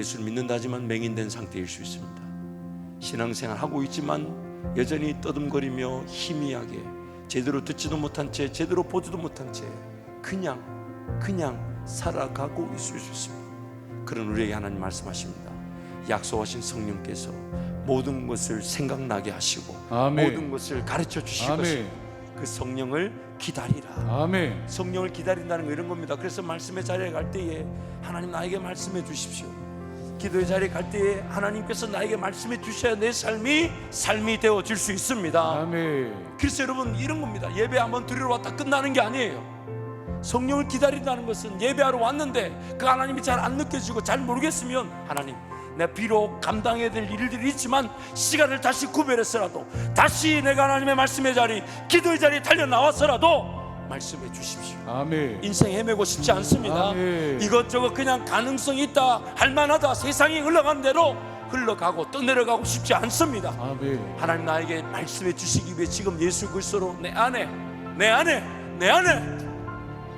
예수를 믿는다지만 맹인된 상태일 수 있습니다. 신앙생활 하고 있지만 여전히 떠듬거리며 희미하게 제대로 듣지도 못한 채 제대로 보지도 못한 채 그냥 그냥 살아가고 있을 수 있습니다. 그런 우리에게 하나님 말씀하십니다. 약속하신 성령께서 모든 것을 생각나게 하시고 아멘. 모든 것을 가르쳐 주실 아멘. 것입니다. 그 성령을 기다리라. 아멘. 성령을 기다린다는 거 이런 겁니다. 그래서 말씀의 자리에 갈 때에 하나님 나에게 말씀해 주십시오. 기도의 자리에 갈 때에 하나님께서 나에게 말씀해 주셔야 내 삶이 삶이 되어질 수 있습니다. 아멘. 그래서 여러분 이런 겁니다. 예배 한번 드리러 왔다 끝나는 게 아니에요. 성령을 기다린다는 것은 예배하러 왔는데 그 하나님이 잘 안 느껴지고 잘 모르겠으면 하나님 내가 비록 감당해야 될 일들이 있지만 시간을 다시 구별해서라도 다시 내가 하나님의 말씀의 자리 기도의 자리에 달려 나와서라도 말씀해 주십시오. 아멘. 인생 헤매고 싶지 않습니다. 아멘. 이것저것 그냥 가능성이 있다, 할만하다, 세상이 흘러간 대로 흘러가고 떠내려가고 싶지 않습니다. 아멘. 하나님 나에게 말씀해 주시기 위해 지금 예수 그리스도로 내 안에, 내 안에, 내 안에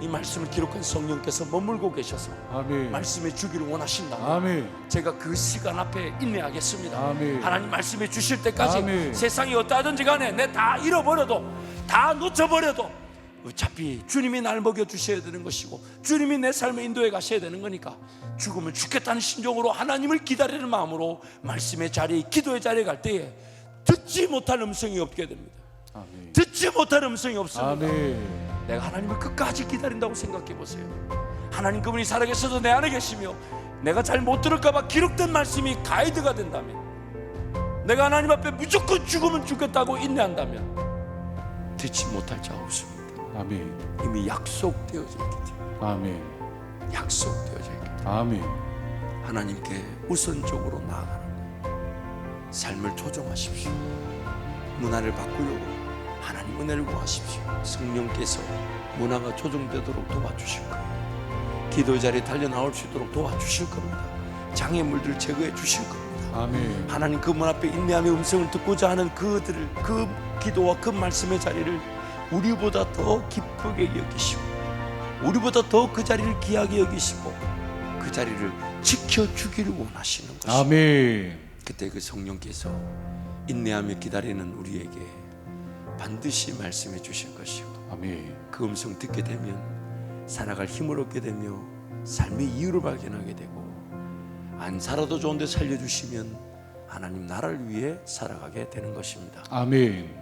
이 말씀을 기록한 성령께서 머물고 계셔서 아멘. 말씀해 주기를 원하신다. 아멘. 제가 그 시간 앞에 인내하겠습니다. 아멘. 하나님 말씀해 주실 때까지 아멘. 세상이 어떠하든지 간에 내 다 잃어버려도 다 놓쳐버려도 어차피 주님이 날 먹여 주셔야 되는 것이고 주님이 내 삶에 인도해 가셔야 되는 거니까 죽으면 죽겠다는 심정으로 하나님을 기다리는 마음으로 말씀의 자리에 기도의 자리에 갈 때에 듣지 못할 음성이 없게 됩니다. 아멘. 듣지 못할 음성이 없습니다. 아멘. 내가 하나님을 끝까지 기다린다고 생각해 보세요. 하나님 그분이 살아계셔도 내 안에 계시며 내가 잘 못 들을까봐 기록된 말씀이 가이드가 된다면 내가 하나님 앞에 무조건 죽으면 죽겠다고 인내한다면 듣지 못할 자 없습니다. 아멘. 이미 약속되어져 있기 때문에 아멘. 약속되어져 있기 때문에 아멘. 하나님께 우선적으로 나아가는 거예요. 삶을 조정하십시오. 문화를 바꾸려고 하나님 은혜를 구하십시오. 성령께서 문화가 조정되도록 도와주실 거예요. 기도 자리에 달려 나올 수 있도록 도와주실 겁니다. 장애물들을 제거해 주실 겁니다. 아멘. 하나님 그 문 앞에 인내함의 음성을 듣고자 하는 그들을 그 기도와 그 말씀의 자리를 우리보다 더 기쁘게 여기시고 우리보다 더 그 자리를 귀하게 여기시고 그 자리를 지켜주기를 원하시는 것입니다. 아멘. 그때 그 성령께서 인내하며 기다리는 우리에게 반드시 말씀해 주실 것이고 아멘. 그 음성 듣게 되면 살아갈 힘을 얻게 되며 삶의 이유를 발견하게 되고 안 살아도 좋은데 살려주시면 하나님 나라를 위해 살아가게 되는 것입니다. 아멘.